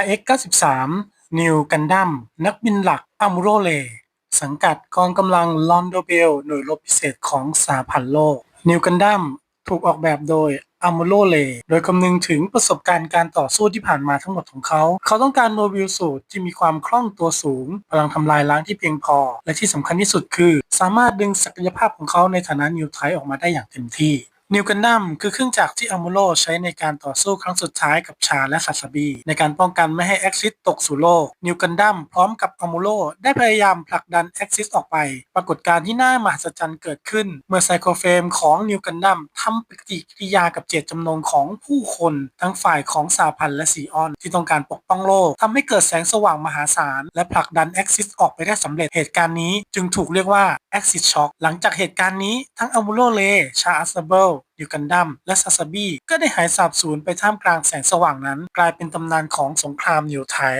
RX 93 New Gundam นักบินหลัก Amuro r e สังกัดกองกำลังลอนโดเบลหน่วยรบพิเศษของสหพันธ์โลก New Gundam ถูกออกแบบโดย Amuro r e โดยคำนึงถึงประสบการณ์การต่อสู้ที่ผ่านมาทั้งหมดของเขา เขาต้องการโมบิลสูตรที่มีความคล่องตัวสูง พลังทำลายล้างที่เพียงพอ และที่สำคัญที่สุดคือ สามารถดึงศักยภาพของเขาในฐานะนิวไทออกมาได้อย่างเต็มที่ นิวกันดัมคือเครื่องจักรที่อัมูโรใช้ในการต่อสู้ครั้งสุดท้ายกับชาและคาซาบีในการป้องกันไม่ให้แอ็กซิสตกสู่โลก นิวกันดัมพร้อมกับอัมูโรได้พยายามผลักดันแอ็กซิสออกไป ปรากฏการณ์ที่น่ามหัศจรรย์เกิดขึ้น เมื่อไซโครเฟมของนิวกันดัมทำปฏิกิริยากับเจตจำนงของผู้คนทั้งฝ่ายของสาพันธ์และซีออน ที่ต้องการปกป้องโลกทำให้เกิดแสงสว่างมหาศาลและผลักดันแอ็กซิสออกไปได้สำเร็จเหตุการณ์นี้จึงถูกเรียกว่า Axis Shock หลังจากเหตุการณ์นี้ทั้งอัมูโรเลชาอัสเบิลนิวกันดัมและซาซาบี้ก็ได้หายสาบสูญไปท่ามกลางแสงสว่างนั้น กลายเป็นตำนานของสงครามนิวไทป